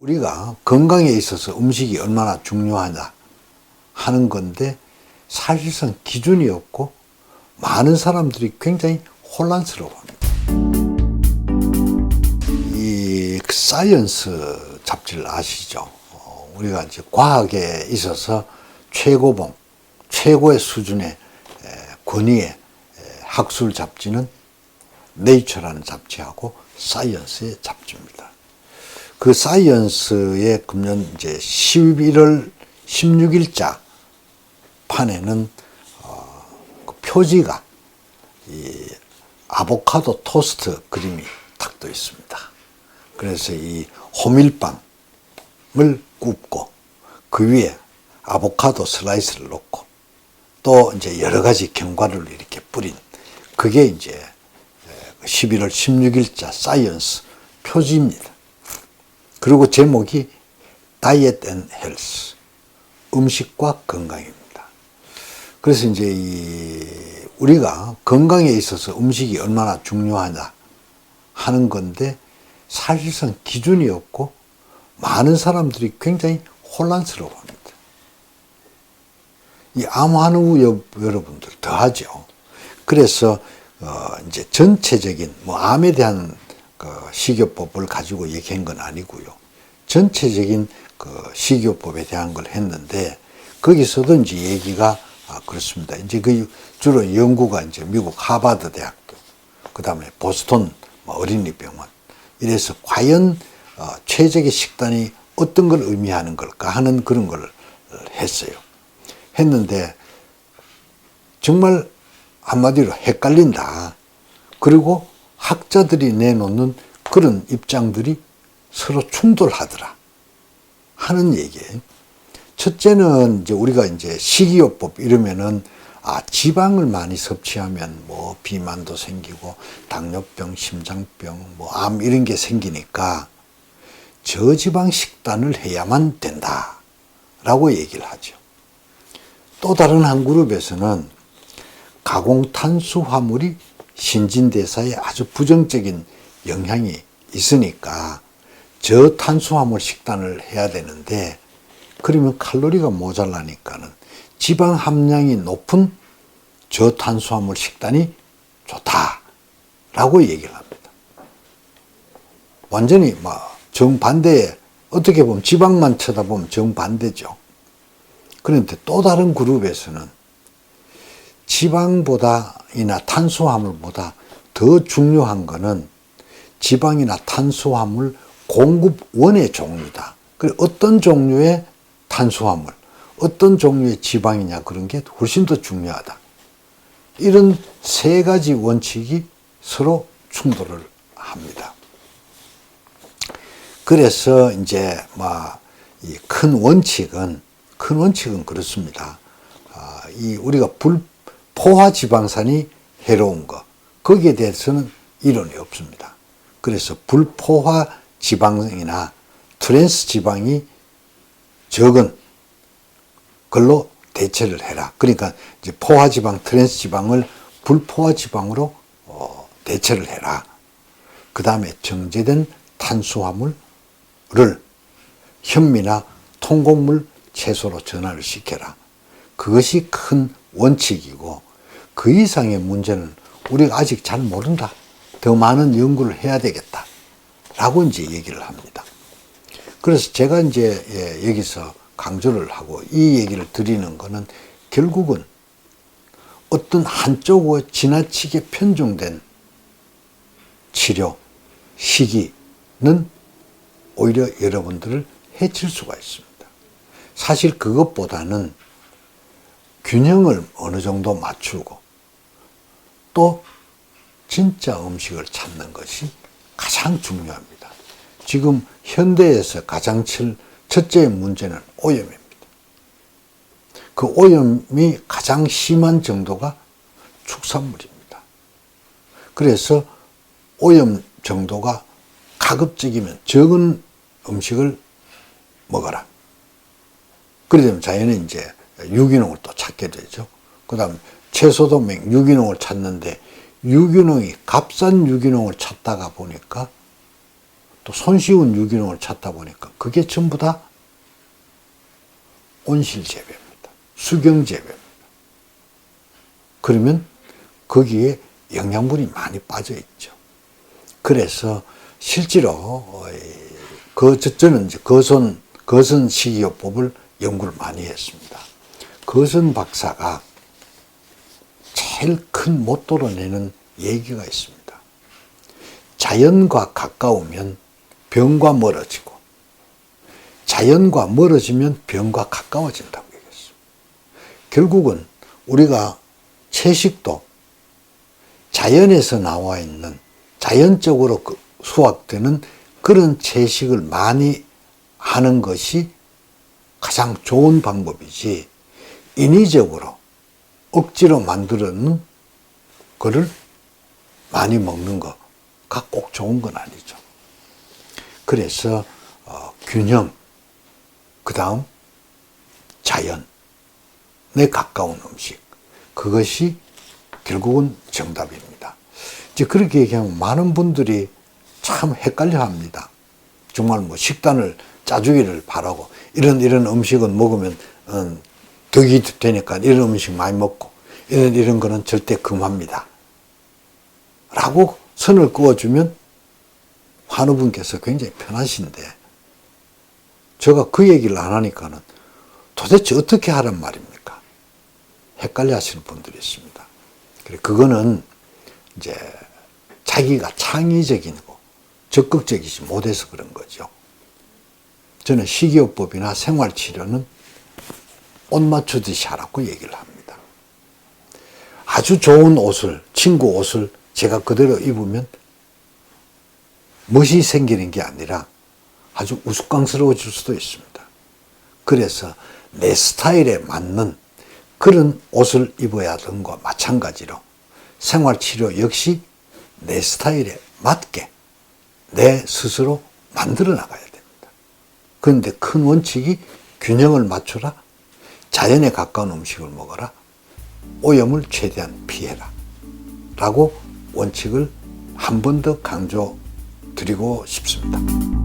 우리가 건강에 있어서 음식이 얼마나 중요하냐 하는 건데 사실상 기준이 없고 많은 사람들이 굉장히 혼란스러워합니다. 이 사이언스 잡지를 아시죠? 어, 우리가 이제 과학에 있어서 최고봉, 최고의 수준의 에, 권위의 에, 학술 잡지는 네이처라는 잡지하고 사이언스의 잡지입니다. 그 사이언스의 금년 이제 11월 16일자 판에는 어, 그 표지가 이 아보카도 토스트 그림이 탁 떠 있습니다. 그래서 이 호밀빵을 굽고 그 위에 아보카도 슬라이스를 놓고 또 이제 여러 가지 견과류를 이렇게 뿌린 그게 이제 11월 16일자 사이언스 표지입니다. 그리고 제목이 다이어트 앤 헬스 음식과 건강입니다. 그래서 이제 이 우리가 건강에 있어서 음식이 얼마나 중요하냐 하는 건데 사실상 기준이 없고 많은 사람들이 굉장히 혼란스러워 합니다. 이 암환우 여- 여러분들 더하죠. 그래서 어 이제 전체적인 뭐 암에 대한 그 식이요법을 가지고 얘기한 건 아니고요. 전체적인 그 식이요법에 대한 걸 했는데 거기서도 이제 얘기가 아, 그렇습니다. 이제 그 주로 연구가 이제 미국 하버드 대학교, 그 다음에 보스턴 뭐 어린이병원 이래서 과연 어, 최적의 식단이 어떤 걸 의미하는 걸까 하는 그런 걸 했어요. 했는데 정말 한마디로 헷갈린다. 그리고 학자들이 내놓는 그런 입장들이 서로 충돌하더라. 하는 얘기예요. 첫째는 이제 우리가 이제 식이요법 이러면은 아, 지방을 많이 섭취하면 뭐 비만도 생기고 당뇨병, 심장병, 뭐 암 이런 게 생기니까 저지방 식단을 해야만 된다. 라고 얘기를 하죠. 또 다른 한 그룹에서는 가공 탄수화물이 신진대사에 아주 부정적인 영향이 있으니까 저탄수화물 식단을 해야 되는데 그러면 칼로리가 모자라니까는 지방 함량이 높은 저탄수화물 식단이 좋다라고 얘기를 합니다. 완전히 막 정반대에 어떻게 보면 지방만 쳐다보면 정반대죠. 그런데 또 다른 그룹에서는 지방보다이나 탄수화물보다 더 중요한 것은 지방이나 탄수화물 공급원의 종류다. 그 어떤 종류의 탄수화물, 어떤 종류의 지방이냐 그런 게 훨씬 더 중요하다. 이런 세 가지 원칙이 서로 충돌을 합니다. 그래서 이제 뭐이큰 원칙은 큰 원칙은 그렇습니다. 아, 이 우리가 불 포화 지방산이 해로운 거 거기에 대해서는 이론이 없습니다. 그래서 불포화 지방이나 트랜스 지방이 적은 걸로 대체를 해라. 그러니까 이제 포화 지방, 트랜스 지방을 불포화 지방으로 어, 대체를 해라. 그 다음에 정제된 탄수화물을 현미나 통곡물 채소로 전환을 시켜라. 그것이 큰 원칙이고 그 이상의 문제는 우리가 아직 잘 모른다. 더 많은 연구를 해야 되겠다. 라고 이제 얘기를 합니다. 그래서 제가 이제 예, 여기서 강조를 하고 이 얘기를 드리는 거는 결국은 어떤 한쪽으로 지나치게 편중된 치료, 시기는 오히려 여러분들을 해칠 수가 있습니다. 사실 그것보다는 균형을 어느 정도 맞추고 또 진짜 음식을 찾는 것이 가장 중요합니다. 지금 현대에서 가장 칠- 첫째 문제는 오염입니다. 그 오염이 가장 심한 정도가 축산물입니다. 그래서 오염 정도가 가급적이면 적은 음식을 먹어라. 그러면 자연은 이제 유기농을 또 찾게 되죠. 그 다음 채소도 맹 유기농을 찾는데 유기농이 값싼 유기농을 찾다가 보니까 또또 손쉬운 유기농을 찾다 보니까 그게 전부 다 온실 재배입니다. 수경 재배입니다. 그러면 거기에 영양분이 많이 빠져 있죠. 그래서 실제로 그 저- 저는 이제 거선 거선 식이요법을 연구를 많이 했습니다. 거선 박사가 제일 큰 모토로 내는 얘기가 있습니다. 자연과 가까우면 병과 멀어지고 자연과 멀어지면 병과 가까워진다고 얘기했어요. 결국은 우리가 채식도 자연에서 나와 있는 자연적으로 그 수확되는 그런 채식을 많이 하는 것이 가장 좋은 방법이지 인위적으로 억지로 만들어는 거를 많이 먹는 거가 꼭 좋은 건 아니죠. 그래서 어, 균형, 그 다음 자연에 가까운 음식 그것이 결국은 정답입니다. 이제 그렇게 얘기하면 많은 분들이 참 헷갈려 합니다. 정말 뭐 식단을 짜주기를 바라고 이런 이런 음식은 먹으면 어, 덕이 되니까 이런 음식 많이 먹고 이런 이런 거는 절대 금합니다. 라고 선을 그어주면 환우분께서 굉장히 편하신데 제가 그 얘기를 안 하니까는 도대체 어떻게 하란 말입니까? 헷갈려 하시는 분들이 있습니다. 그래, 그거는 이제 자기가 창의적이고 적극적이지 못해서 그런 거죠. 저는 식이요법이나 생활치료는 옷 맞추듯이 하라고 얘기를 합니다. 아주 좋은 옷을, 친구 옷을 제가 그대로 입으면 멋이 생기는 게 아니라 아주 우스꽝스러워질 수도 있습니다. 그래서 내 스타일에 맞는 그런 옷을 입어야 하는 것과 마찬가지로 생활치료 역시 내 스타일에 맞게 내 스스로 만들어 나가야 됩니다. 그런데 큰 원칙이 균형을 맞춰라. 자연에 가까운 음식을 먹어라. 오염을 최대한 피해라. 라고 원칙을 한 번 더 강조 드리고 싶습니다.